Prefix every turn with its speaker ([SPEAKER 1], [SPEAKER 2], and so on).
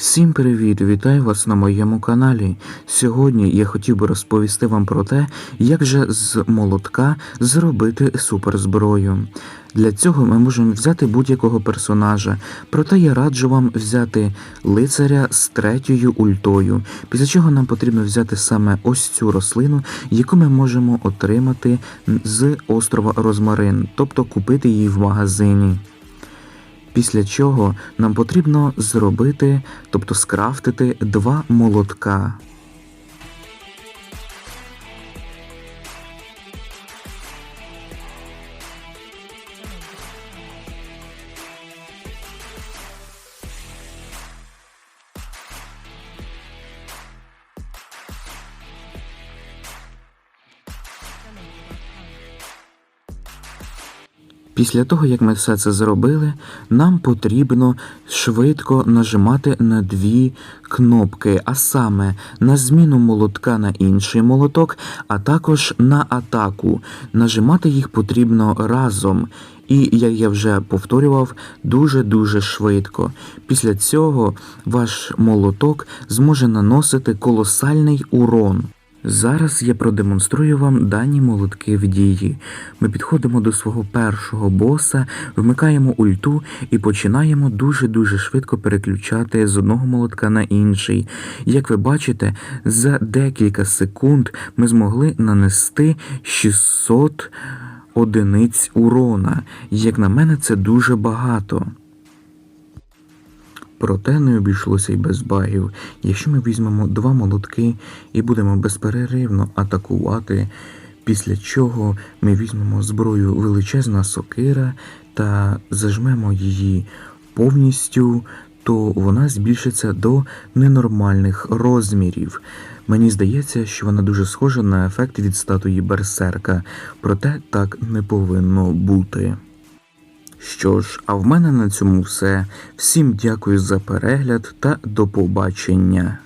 [SPEAKER 1] Всім привіт! Вітаю вас на моєму каналі. Сьогодні я хотів би розповісти вам про те, як же з молотка зробити суперзброю. Для цього ми можемо взяти будь-якого персонажа, проте я раджу вам взяти лицаря з третьою ультою, після чого нам потрібно взяти саме ось цю рослину, яку ми можемо отримати з острова Розмарин, тобто купити її в магазині. Після чого нам потрібно зробити, тобто скрафтити два молотка. Після того, як ми все це зробили, нам потрібно швидко нажимати на дві кнопки, а саме на зміну молотка на інший молоток, а також на атаку. Нажимати їх потрібно разом. І, як я вже повторював, дуже-дуже швидко. Після цього ваш молоток зможе наносити колосальний урон. Зараз я продемонструю вам дані молотки в дії. Ми підходимо до свого першого боса, вмикаємо ульту і починаємо дуже-дуже швидко переключати з одного молотка на інший. Як ви бачите, за декілька секунд ми змогли нанести 600 одиниць урона. Як на мене, це дуже багато. Проте не обійшлося й без багів. Якщо ми візьмемо два молотки і будемо безперервно атакувати, після чого ми візьмемо зброю величезна сокира та зажмемо її повністю, то вона збільшиться до ненормальних розмірів. Мені здається, що вона дуже схожа на ефект від статуї Берсерка, проте так не повинно бути. Що ж, а в мене на цьому все. Всім дякую за перегляд та до побачення.